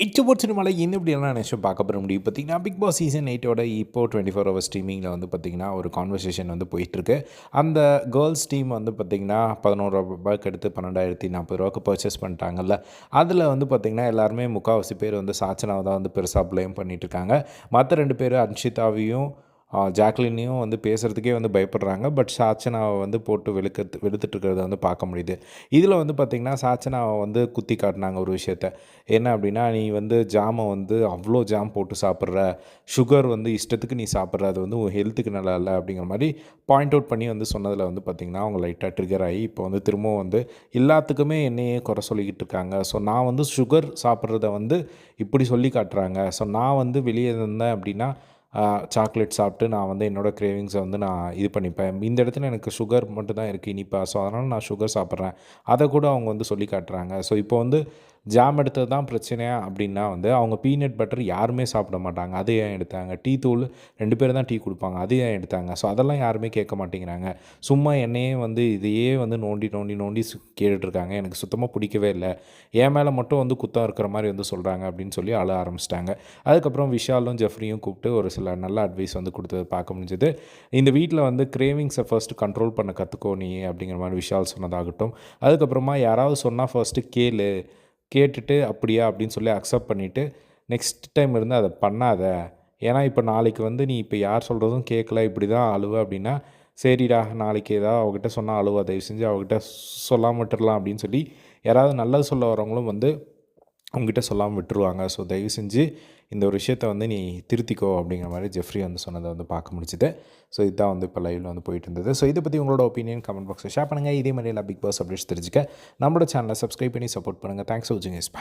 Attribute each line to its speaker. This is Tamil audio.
Speaker 1: இச்சபோட் சினிமாவில் இந்த இப்படியெல்லாம் நினச்சி பார்க்க போகிற முடியும். பார்த்தீங்கன்னா பிக் பாஸ் சீசன் எயிட்டோட இப்போ டுவெண்ட்டி ஃபோர் ஹவர் ஸ்ட்ரீமிங்கில் வந்து பார்த்திங்கன்னா ஒரு கான்வர்சேஷன் வந்து போயிட்டுருக்கு. அந்த கேர்ள்ஸ் டீம் வந்து பார்த்திங்கன்னா பதினோரு ரூபாய்க்கு எடுத்து பன்னெண்டாயிரத்தி நாற்பது ரூபாய்க்கு பர்ச்சேஸ் பண்ணிட்டாங்கல்ல. அதில் வந்து பார்த்திங்கன்னா எல்லாருமே முக்கால்வாசி பேர் வந்து சாச்சனாவை தான் வந்து பெருசாக ப்ளேம் பண்ணிட்டு இருக்காங்க மற்ற ரெண்டு பேர் அன்ஷிதாவையும் ஜாக்லினையும் வந்து பேசுகிறதுக்கே வந்து பயப்படுறாங்க. பட் சாச்சனாவை வந்து போட்டு வெளுக்க வெளுத்துட்டு இருக்கிறத வந்து பார்க்க முடியுது. இதில் வந்து பார்த்திங்கன்னா சாச்சனாவை வந்து குத்தி காட்டினாங்க ஒரு விஷயத்த. என்ன அப்படின்னா நீ வந்து ஜாமை வந்து அவ்வளோ ஜாம் போட்டு சாப்பிட்ற. சுகர் வந்து இஷ்டத்துக்கு நீ சாப்பிட்ற. அது வந்து உன் ஹெல்த்துக்கு நல்லா இல்லை அப்படிங்கிற மாதிரி பாயிண்ட் அவுட் பண்ணி வந்து சொன்னதில் வந்து பார்த்திங்கன்னா அவங்க லைட்டாக ட்ரிகர் ஆகி இப்போ வந்து திரும்பவும் வந்து எல்லாத்துக்குமே என்னையே குறை சொல்லிக்கிட்டு இருக்காங்க. ஸோ நான் வந்து சுகர் சாப்பிட்றத வந்து இப்படி சொல்லி காட்டுறாங்க. ஸோ நான் வந்து வெளியே இருந்தேன் அப்படின்னா சாக்லேட் சாப்பிட்டு நான் வந்து என்னோடய கிரேவிங்ஸை வந்து நான் இது பண்ணிப்பேன். இந்த இடத்துல எனக்கு சுகர் மட்டும் தான் இருக்குது இனிப்பா. ஸோ அதனால் நான் சுகர் சாப்பிட்றேன். அதை கூட அவங்க வந்து சொல்லி காட்டுறாங்க. ஸோ இப்போ வந்து ஜாம் எடுத்தது தான் பிரச்சனையா அப்படின்னா வந்து அவங்க பீனட் பட்டர் யாருமே சாப்பிட மாட்டாங்க. அது ஏன் எடுத்தாங்க? டீ தூள் ரெண்டு பேர் தான் டீ கொடுப்பாங்க. அது ஏன் எடுத்தாங்க? ஸோ அதெல்லாம் யாருமே கேட்க மாட்டேங்கிறாங்க. சும்மா என்னையே வந்து இதையே வந்து நோண்டி நோண்டி நோண்டி கேட்டுட்ருக்காங்க. எனக்கு சுத்தமாக பிடிக்கவே இல்லை. என் மேலே மட்டும் வந்து குத்தம் இருக்கிற மாதிரி வந்து சொல்கிறாங்க அப்படின்னு சொல்லி அழ ஆரம்பிச்சிட்டாங்க. அதுக்கப்புறம் விஷாலும் ஜெஃப்ரியும் கூப்பிட்டு ஒரு சில நல்ல அட்வைஸ் வந்து கொடுத்தது பார்க்க முடிஞ்சது. இந்த வீட்டில் வந்து கிரேவிங்ஸை ஃபர்ஸ்ட் கண்ட்ரோல் பண்ண கற்றுக்கோ நீ அப்படிங்கிற மாதிரி விஷால் சொன்னதாகட்டும். அதுக்கப்புறமா யாராவது சொன்னால் ஃபர்ஸ்ட்டு கேளு. கேட்டுட்டு அப்படியா? அப்படின்னு சொல்லி அக்செப்ட் பண்ணிவிட்டு நெக்ஸ்ட் டைம் இருந்து அதை பண்ணாத. ஏன்னா இப்போ நாளைக்கு வந்து நீ இப்போ யார் சொல்கிறதும் கேட்கல இப்படி தான் அழுவ அப்படின்னா சரிடா நாளைக்கு ஏதாவது அவகிட்ட சொன்னால் அழுவா தயவு செஞ்சு அவகிட்ட சொல்லாமட்டுடலாம் அப்படின்னு சொல்லி யாராவது நல்லது சொல்ல வரவங்களும் வந்து உங்ககிட்ட சொல்லாமல் விட்டுருவாங்க. ஸோ தயவு செஞ்சு இந்த ஒரு விஷயத்த வந்து நீ திருத்திக்கோ அப்படிங்கிற மாதிரி ஜெஃப்ரி வந்து சொன்னதை வந்து பார்க்க முடிச்சுது ஸோ இதுதான் வந்து இப்போ லைவில் வந்து போயிட்டு இருந்தது. ஸோ இதை பற்றி உங்களோட ஒப்பீனியன் கமெண்ட் பாக்ஸில் ஷேர் பண்ணுங்கள் இதே மாதிரி எல்லாம் பிக் பாஸ் அப்டேட்ஸ் தெரிஞ்சுக்க. நம்மளோட சேனலை சப்ஸ்கிரைப் பண்ணி சப்போர்ட் பண்ணுங்கள் தேங்க்ஸ் ஃபார் வாட்சிங் இஸ்